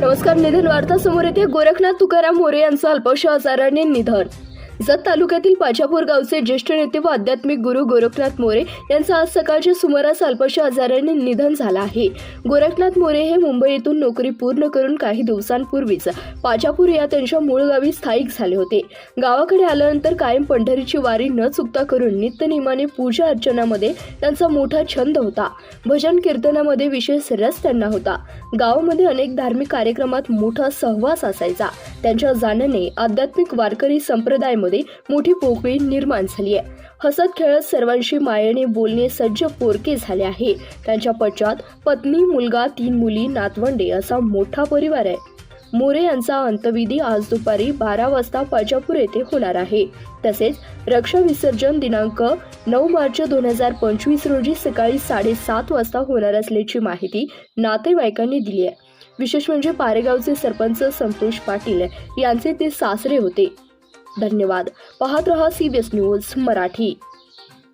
नमस्कार निधन वार्ता समोर येते गोरखनाथ तुकाराम मोरे यांचं अल्पशा आजाराने निधन. जत तालुक्यातील पाचापूर गावचे ज्येष्ठ नेते व आध्यात्मिक गुरु गोरखनाथ मोरे यांचं आज सकाळच्या सुमारास अल्पशा आजाराने निधन झालं आहे. गोरखनाथ मोरे हे मुंबईतून नोकरी पूर्ण करून काही दिवसांपूर्वीच पाचापूर या त्यांच्या मूळ गावी स्थायिक झाले होते. गावाकडे आल्यानंतर कायम पंढरीची वारी न चुकता करून नित्यनियमाने पूजा अर्चनामध्ये त्यांचा मोठा छंद होता. भजन कीर्तनामध्ये विशेष रस त्यांना होता. गावामध्ये अनेक धार्मिक कार्यक्रमात मोठा सहवास असायचा. त्यांच्या जाण्याने आध्यात्मिक वारकरी संप्रदायामध्ये मोठी पोकळी निर्माण झाली आहे. हसत खेळत सर्वांशी मायेने बोलणे सज्ज पोरके झाले आहे. त्यांच्या पश्चात पत्नी मुलगा तीन मुली नातवंडे असा मोठा परिवार आहे. मोरे यांचा अंत्यविधी आज दुपारी बारा वाजता पाजापूर येथे होणार आहे. तसेच रक्षा विसर्जन दिनांक नऊ मार्च दोन हजार पंचवीस रोजी सकाळी साडेसात वाजता होणार असल्याची माहिती नातेवाईकांनी दिली आहे. विशेष म्हणजे पारेगावचे सरपंच संतोष पाटील यांचे ते सासरे होते. धन्यवाद. पाहत रहा एस न्यूज मराठी.